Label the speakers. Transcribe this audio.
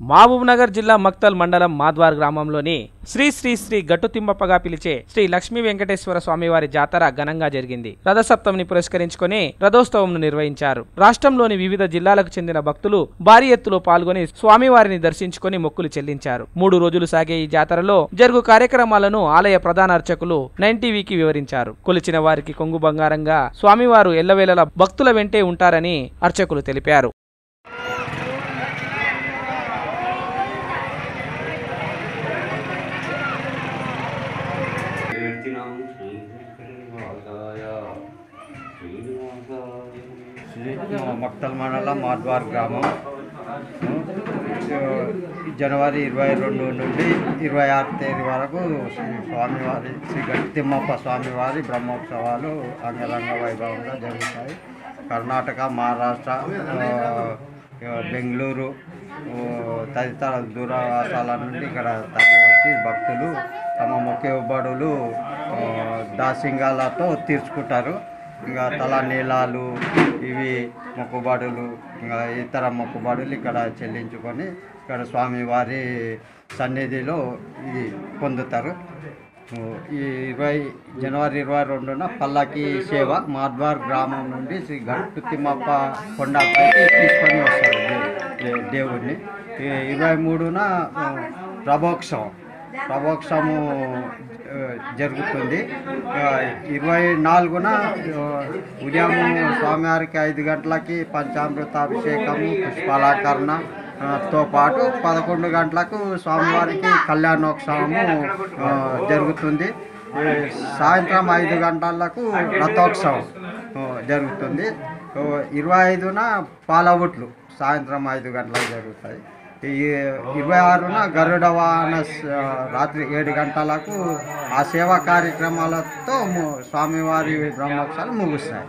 Speaker 1: మహబూబ్నగర్ జిల్లా మక్తల్ మండలం మాద్వార్ గ్రామంలోని శ్రీ శ్రీ శ్రీ గట్టు తిమ్మప్పగా పిలిచే శ్రీ లక్ష్మీ వెంకటేశ్వర స్వామివారి జాతర ఘనంగా జరిగింది. రథసప్తమిని పురస్కరించుకొని రథోత్సవంను నిర్వహించారు. రాష్ట్రంలోని వివిధ జిల్లాలకు చెందిన భక్తులు భారీ ఎత్తులో పాల్గొని స్వామివారిని దర్శించుకొని మొక్కులు చెల్లించారు. మూడు రోజులు సాగే ఈ జాతరలో జరుగు కార్యక్రమాలను ఆలయ ప్రధాన అర్చకులు నైన్ టీవీకి వివరించారు. కొలిచిన వారికి కొంగు బంగారంగా స్వామివారు ఎల్లవేళలా భక్తుల వెంటే ఉంటారని అర్చకులు తెలిపారు.
Speaker 2: శ్రీ మక్తల్ మండలం మాద్వార్ గ్రామం. జనవరి ఇరవై రెండు నుండి ఇరవై ఆరు తేదీ వరకు శ్రీ స్వామివారి శ్రీ గట్టి తిమ్మప్ప స్వామివారి బ్రహ్మోత్సవాలు అంగరంగ వైభవంగా జరుగుతాయి. కర్ణాటక మహారాష్ట్ర బెంగళూరు తదితర దూరవాసాల నుండి ఇక్కడ తరలి వచ్చి భక్తులు తమ ముఖ్య బడులు దాసింగాలతో తీర్చుకుంటారు. ఇంకా తల నీలాలు ఇవి మొక్కుబడులు ఇంకా ఇతర మొక్కుబడులు ఇక్కడ చెల్లించుకొని ఇక్కడ స్వామివారి సన్నిధిలో ఇది పొందుతారు. ఈ ఇరవై జనవరి ఇరవై రెండున పల్లకి సేవ మాద్వార్ గ్రామం నుండి శ్రీ గట్టు తిమ్మప్ప కొండపైకి తీసుకొని వస్తారు. దేవుడిని దేవుణ్ణి. ఈ ఇరవై మూడున ప్రభోత్సవం ప్రభోత్సవము జరుగుతుంది. ఇరవై నాలుగున ఉదయం స్వామివారికి ఐదు గంటలకి పంచామృతాభిషేకము పుష్పాలంకరణ తో పాటు పదకొండు గంటలకు స్వామివారికి కళ్యాణోత్సవము జరుగుతుంది. సాయంత్రం ఐదు గంటలకు రథోత్సవం జరుగుతుంది. ఇరవై ఐదున పాలవుట్లు సాయంత్రం ఐదు గంటలకు జరుగుతాయి. ఇరవై ఆరున గరుడ వాహన రాత్రి ఏడు గంటలకు ఆ సేవా కార్యక్రమాలతో స్వామివారి బ్రహ్మోత్సవాలు ముగుస్తాయి.